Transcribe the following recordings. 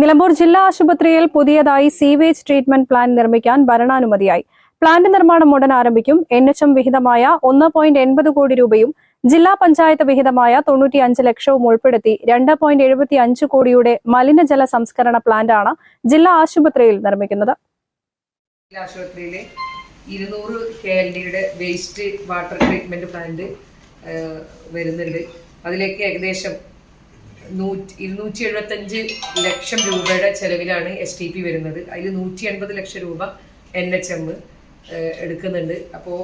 നിലമ്പൂർ ജില്ലാ ആശുപത്രിയിൽ പുതിയതായി സീവേജ് ട്രീറ്റ്മെന്റ് പ്ലാന്റ് നിർമ്മിക്കാൻ ഭരണാനുമതിയായി. പ്ലാന്റ് നിർമ്മാണം ഉടൻ ആരംഭിക്കും. എൻ എച്ച് എം വിഹിതമായ ഒന്ന് പോയിന്റ് എൺപത് കോടി രൂപയും ജില്ലാ പഞ്ചായത്ത് വിഹിതമായ തൊണ്ണൂറ്റി അഞ്ച് ലക്ഷവും ഉൾപ്പെടുത്തി രണ്ട് പോയിന്റ് എഴുപത്തി അഞ്ച് കോടിയുടെ മലിനജല സംസ്കരണ പ്ലാന്റാണ് ജില്ലാ ആശുപത്രിയിൽ നിർമ്മിക്കുന്നത്. ആശുപത്രിയിലെ ഇരുന്നൂറ് കെ എൽ ഡിയുടെ വേസ്റ്റ് വാട്ടർ ട്രീറ്റ്മെന്റ് പ്ലാന്റ് വരുന്നുണ്ട്. അതിലേക്ക് ഏകദേശം നൂറ്റി ഇരുന്നൂറ്റി എഴുപത്തഞ്ച് ലക്ഷം രൂപയുടെ ചെലവിലാണ് എസ് ടി പി വരുന്നത്. അതിൽ നൂറ്റി എൺപത് ലക്ഷം രൂപ എൻ എച്ച് എം എടുക്കുന്നുണ്ട്. അപ്പോൾ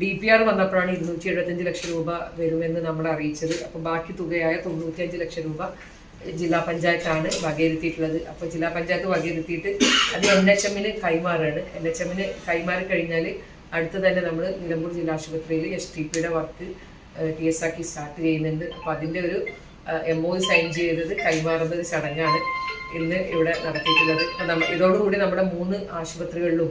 ഡി പി ആർ വന്നപ്പോഴാണ് ഇരുന്നൂറ്റി എഴുപത്തഞ്ച് ലക്ഷം രൂപ വരുമെന്ന് നമ്മൾ അറിയിച്ചത്. അപ്പോൾ ബാക്കി തുകയായ തൊണ്ണൂറ്റിയഞ്ച് ലക്ഷം രൂപ ജില്ലാ പഞ്ചായത്താണ് വകയിരുത്തിയിട്ടുള്ളത്. അപ്പോൾ ജില്ലാ പഞ്ചായത്ത് വകയിരുത്തിയിട്ട് അത് എൻ എച്ച് എമ്മിന് കൈമാറാണ്. എൻ എച്ച് എമ്മിന് കൈമാറി കഴിഞ്ഞാൽ അടുത്ത് തന്നെ നമ്മൾ നിലമ്പൂർ ജില്ലാ ആശുപത്രിയിൽ എസ് ടി പിയുടെ വർക്ക് ടി എസ് ആക്കി സ്റ്റാർട്ട് ചെയ്യുന്നുണ്ട്. അപ്പോൾ അതിന്റെ ഒരു എം ഒ സൈൻ ചെയ്തത് കൈമാറുന്ന ഒരു ചടങ്ങാണ് ഇന്ന് ഇവിടെ നടത്തിയിട്ടുള്ളത്. ഇതോടുകൂടി നമ്മുടെ മൂന്ന് ആശുപത്രികളിലും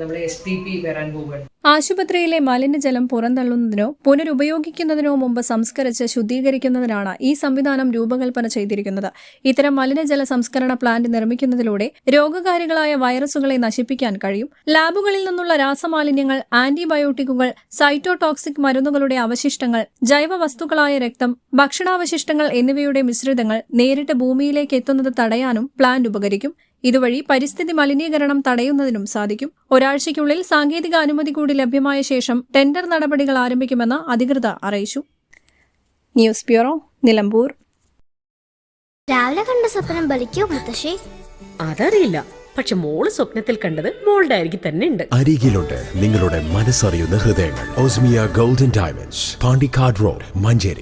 നമ്മൾ എസ് പി പി വരാൻ പോവുകയാണ്. ആശുപത്രിയിലെ മലിനജലം പുറന്തള്ളുന്നതിനോ പുനരുപയോഗിക്കുന്നതിനോ മുമ്പ് സംസ്കരിച്ച് ശുദ്ധീകരിക്കുന്നതിനാണ് ഈ സംവിധാനം രൂപകൽപ്പന ചെയ്തിരിക്കുന്നത്. ഇത്തരം മലിനജല സംസ്കരണ പ്ലാന്റ് നിർമ്മിക്കുന്നതിലൂടെ രോഗകാരികളായ വൈറസുകളെ നശിപ്പിക്കാൻ കഴിയും. ലാബുകളിൽ നിന്നുള്ള രാസമാലിന്യങ്ങൾ ആന്റിബയോട്ടിക്കുകൾ സൈറ്റോടോക്സിക് മരുന്നുകളുടെ അവശിഷ്ടങ്ങൾ ജൈവ വസ്തുക്കളായ രക്തം ഭക്ഷണാവശിഷ്ടങ്ങൾ എന്നിവയുടെ മിശ്രിതങ്ങൾ നേരിട്ട് ഭൂമിയിലേക്ക് എത്തുന്നത് തടയാനും പ്ലാന്റ് ഉപകരിക്കും. ഇതുവഴി പരിസ്ഥിതി മലിനീകരണം തടയുന്നതിനും സാധിക്കും. ഒരാഴ്ചയ്ക്കുള്ളിൽ സാങ്കേതിക അനുമതി കൂടി ലഭ്യമായ ശേഷം ടെൻഡർ നടപടികൾ ആരംഭിക്കുമെന്ന് അധികൃതർ അറിയിച്ചു. News bureau Nilambur. രാവിലെ കണ്ട സ്വപ്നം ബലിക്കോ മുത്തശ്ശി? അതറിയില്ല. പക്ഷെ മോൾ സ്വപ്നത്തിൽ കണ്ടത് മോളുടെ അരികിൽ തന്നെ ഉണ്ട്. അരികിലുണ്ട്. നിങ്ങളുടെ മനസ്സറിയുന്ന ഹൃദയങ്ങൾ. Osmiya golden diamonds Pandikkad road Manjeri.